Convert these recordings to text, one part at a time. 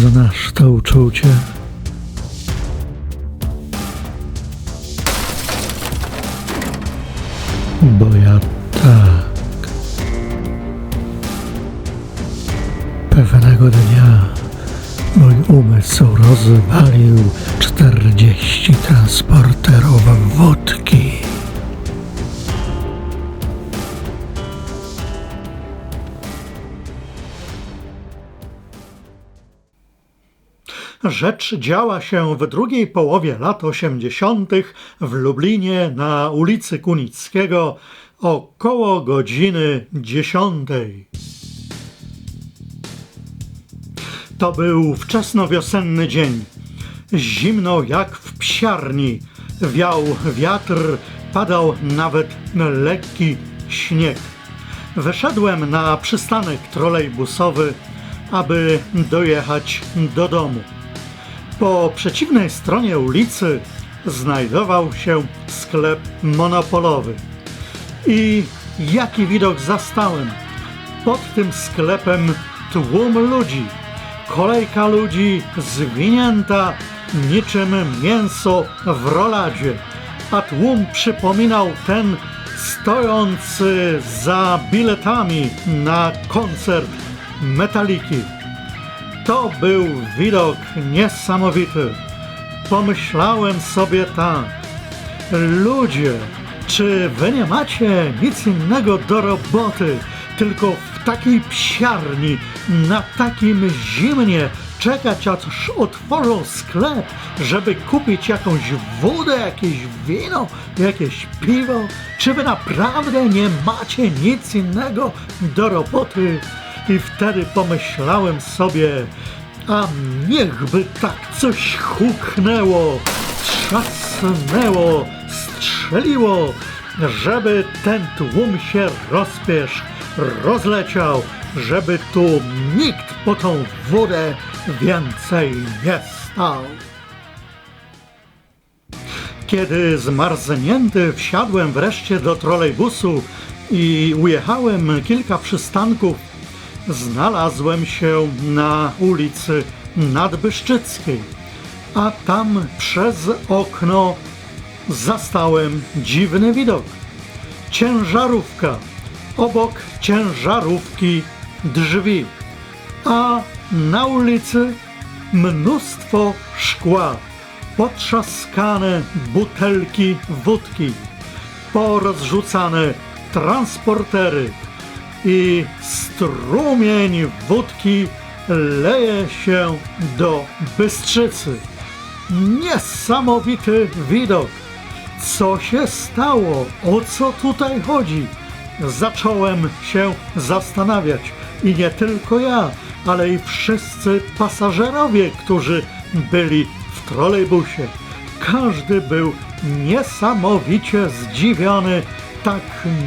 Znasz to uczucie? Bo ja tak. Pewnego dnia mój umysł rozwalił czterdzieści transporterów Rzecz działa się w drugiej połowie lat 80. w Lublinie na ulicy Kunickiego około godziny 10. To był wczesnowiosenny dzień. Zimno jak w psiarni. Wiał wiatr, padał nawet lekki śnieg. Wyszedłem na przystanek trolejbusowy, aby dojechać do domu. Po przeciwnej stronie ulicy znajdował się sklep monopolowy. I jaki widok zastałem! Pod tym sklepem tłum ludzi, kolejka ludzi zwinięta niczym mięso w roladzie, a tłum przypominał ten stojący za biletami na koncert Metaliki. To był widok niesamowity. Pomyślałem sobie tak. Ludzie, czy wy nie macie nic innego do roboty, tylko w takiej psiarni, na takim zimnie czekać, aż otworzą sklep, żeby kupić jakąś wodę, jakieś wino, jakieś piwo? Czy wy naprawdę nie macie nic innego do roboty? I wtedy pomyślałem sobie, a niechby tak coś huknęło, trzasnęło, strzeliło, żeby ten tłum się rozpierzch, rozleciał, żeby tu nikt po tą wodę więcej nie stał. Kiedy zmarznięty wsiadłem wreszcie do trolejbusu i ujechałem kilka przystanków, znalazłem się na ulicy Nadbyszczyckiej, a tam przez okno zastałem dziwny widok. Ciężarówka, obok ciężarówki drzwi, a na ulicy mnóstwo szkła, potrzaskane butelki wódki, porozrzucane transportery i strumień wódki leje się do Bystrzycy. Niesamowity widok. Co się stało? O co tutaj chodzi? Zacząłem się zastanawiać i nie tylko ja, ale i wszyscy pasażerowie, którzy byli w trolejbusie. Każdy był niesamowicie zdziwiony tak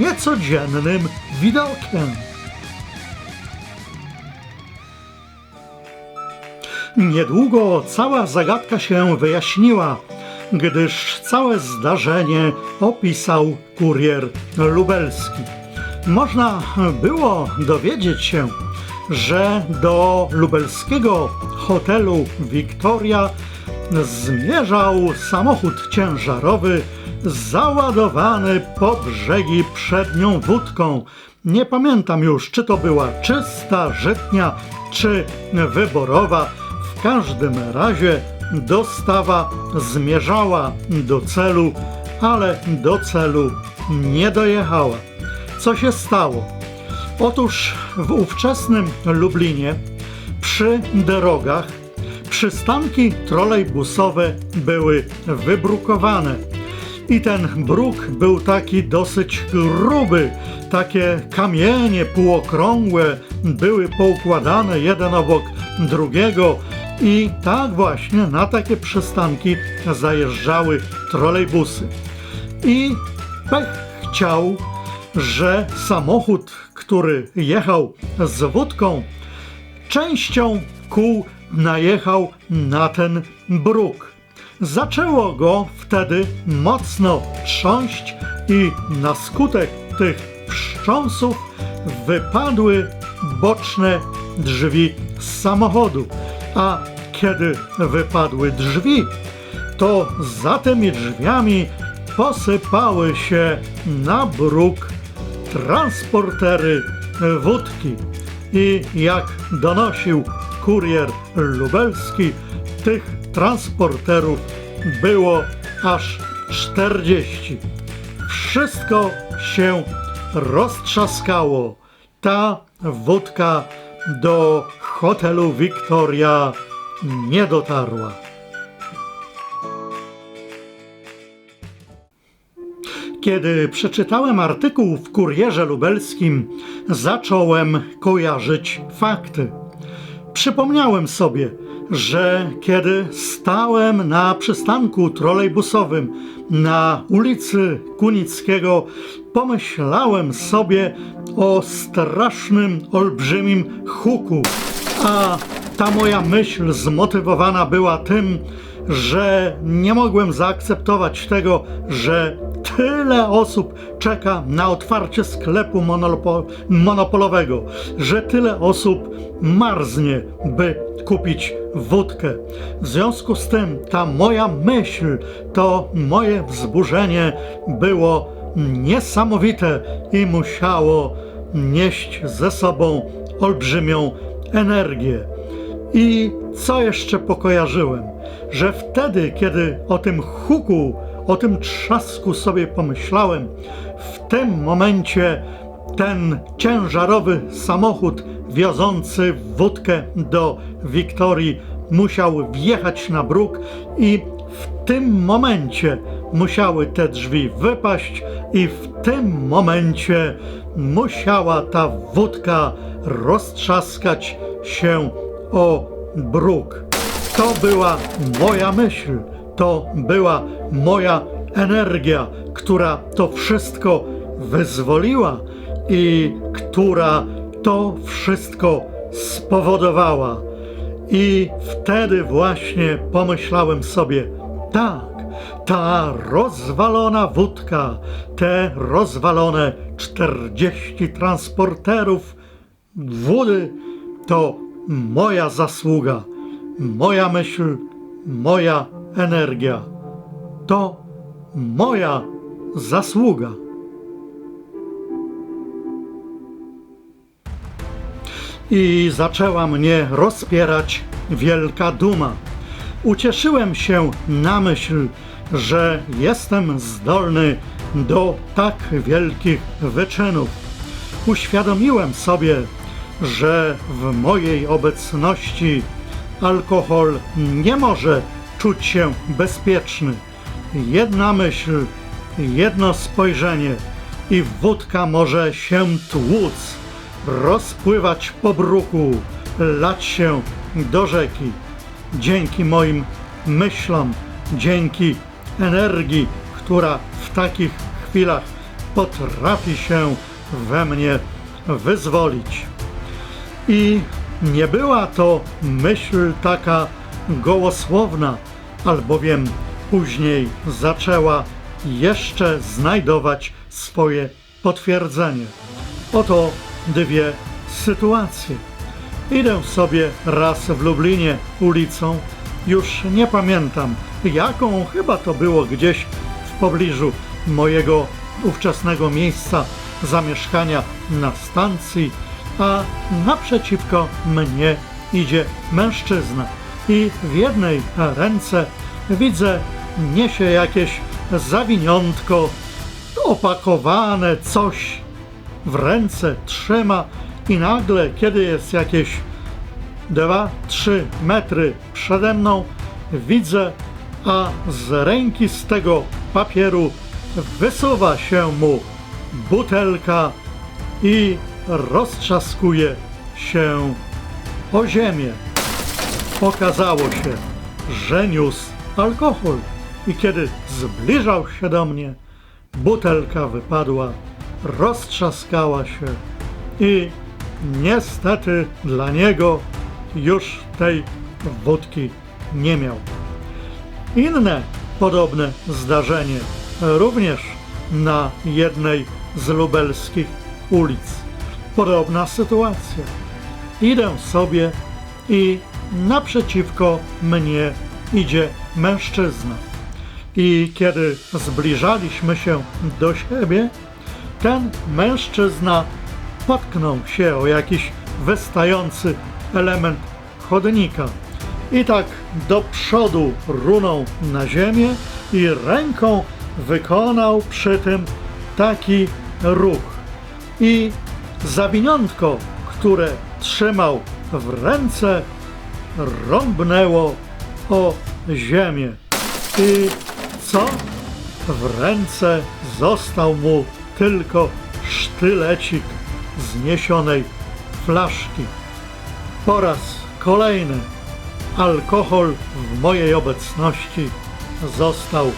niecodziennym widokiem. Niedługo cała zagadka się wyjaśniła, gdyż całe zdarzenie opisał kurier lubelski. Można było dowiedzieć się, że do lubelskiego hotelu Victoria zmierzał samochód ciężarowy załadowany po brzegi przednią wódką. Nie pamiętam już, czy to była czysta, żytnia, czy wyborowa. W każdym razie dostawa zmierzała do celu, ale do celu nie dojechała. Co się stało? Otóż w ówczesnym Lublinie przy drogach przystanki trolejbusowe były wybrukowane. I ten bruk był taki dosyć gruby. Takie kamienie półokrągłe były poukładane jeden obok drugiego. I tak właśnie na takie przystanki zajeżdżały trolejbusy. I pech chciał, że samochód, który jechał z wódką, częścią kół najechał na ten bruk. Zaczęło go wtedy mocno trząść i na skutek tych wstrząsów wypadły boczne drzwi z samochodu. A kiedy wypadły drzwi, to za tymi drzwiami posypały się na bruk transportery wódki. I jak donosił kurier lubelski, tych transporterów było aż 40. Wszystko się roztrzaskało. Ta wódka do hotelu Victoria nie dotarła. Kiedy przeczytałem artykuł w Kurierze Lubelskim, zacząłem kojarzyć fakty. Przypomniałem sobie, że kiedy stałem na przystanku trolejbusowym na ulicy Kunickiego, pomyślałem sobie o strasznym, olbrzymim huku, a ta moja myśl zmotywowana była tym, że nie mogłem zaakceptować tego, że tyle osób czeka na otwarcie sklepu monopo- monopolowego, że tyle osób marznie, by kupić wódkę. W związku z tym ta moja myśl, to moje wzburzenie było niesamowite i musiało nieść ze sobą olbrzymią energię. I co jeszcze pokojarzyłem? Że wtedy, kiedy o tym huku, o tym trzasku sobie pomyślałem, w tym momencie ten ciężarowy samochód wiozący wódkę do Wiktorii musiał wjechać na bruk i w tym momencie musiały te drzwi wypaść i w tym momencie musiała ta wódka roztrzaskać się o bruk. To była moja myśl, to była moja energia, która to wszystko wyzwoliła i która to wszystko spowodowała. I wtedy właśnie pomyślałem sobie, tak, ta rozwalona wódka, te rozwalone 40 transporterów wody to moja zasługa, moja myśl, moja energia. To moja zasługa. I zaczęła mnie rozpierać wielka duma. Ucieszyłem się na myśl, że jestem zdolny do tak wielkich wyczynów. Uświadomiłem sobie, że w mojej obecności alkohol nie może czuć się bezpieczny. Jedna myśl, jedno spojrzenie i wódka może się tłuc, rozpływać po bruku, lać się do rzeki. Dzięki moim myślom, dzięki energii, która w takich chwilach potrafi się we mnie wyzwolić. I nie była to myśl taka gołosłowna, albowiem później zaczęła jeszcze znajdować swoje potwierdzenie. Oto dwie sytuacje. Idę sobie raz w Lublinie ulicą, już nie pamiętam jaką, chyba to było gdzieś w pobliżu mojego ówczesnego miejsca zamieszkania na stacji, a naprzeciwko mnie idzie mężczyzna. I w jednej ręce widzę niesie jakieś zawiniątko opakowane coś w ręce trzyma i nagle, kiedy jest jakieś 2-3 metry przede mną, widzę, a z ręki z tego papieru wysuwa się mu butelka i roztrzaskuje się o ziemię. Okazało się, że niósł alkohol i kiedy zbliżał się do mnie, butelka wypadła, roztrzaskała się i niestety dla niego już tej wódki nie miał. Inne podobne zdarzenie również na jednej z lubelskich ulic. Podobna sytuacja. Idę sobie i naprzeciwko mnie idzie mężczyzna. I kiedy zbliżaliśmy się do siebie, ten mężczyzna potknął się o jakiś wystający element chodnika. I tak do przodu runął na ziemię i ręką wykonał przy tym taki ruch. I zawiniątko, które trzymał w ręce, rąbnęło o ziemię. I co? W ręce został mu tylko sztylecik zniesionej flaszki. Po raz kolejny alkohol w mojej obecności został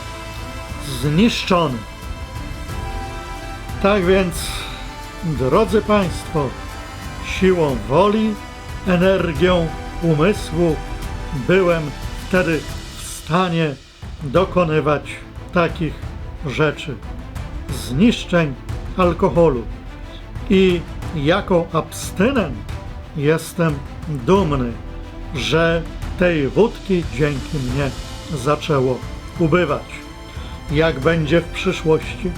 zniszczony. Tak więc, drodzy Państwo, siłą woli, energią umysłu byłem wtedy w stanie dokonywać takich rzeczy. Zniszczeń alkoholu. I jako abstynent jestem dumny, że tej wódki dzięki mnie zaczęło ubywać. Jak będzie w przyszłości?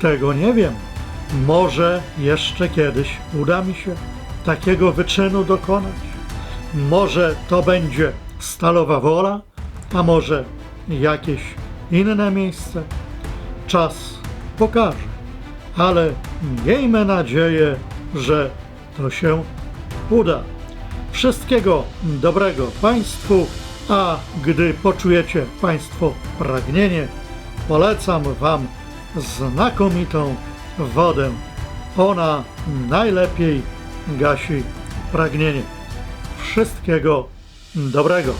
Tego nie wiem. Może jeszcze kiedyś uda mi się takiego wyczynu dokonać. Może to będzie stalowa wola, a może jakieś inne miejsce. Czas pokaże, ale miejmy nadzieję, że to się uda. Wszystkiego dobrego Państwu, a gdy poczujecie Państwo pragnienie, polecam Wam znakomitą wodę. Ona najlepiej gasi pragnienie. Wszystkiego dobrego.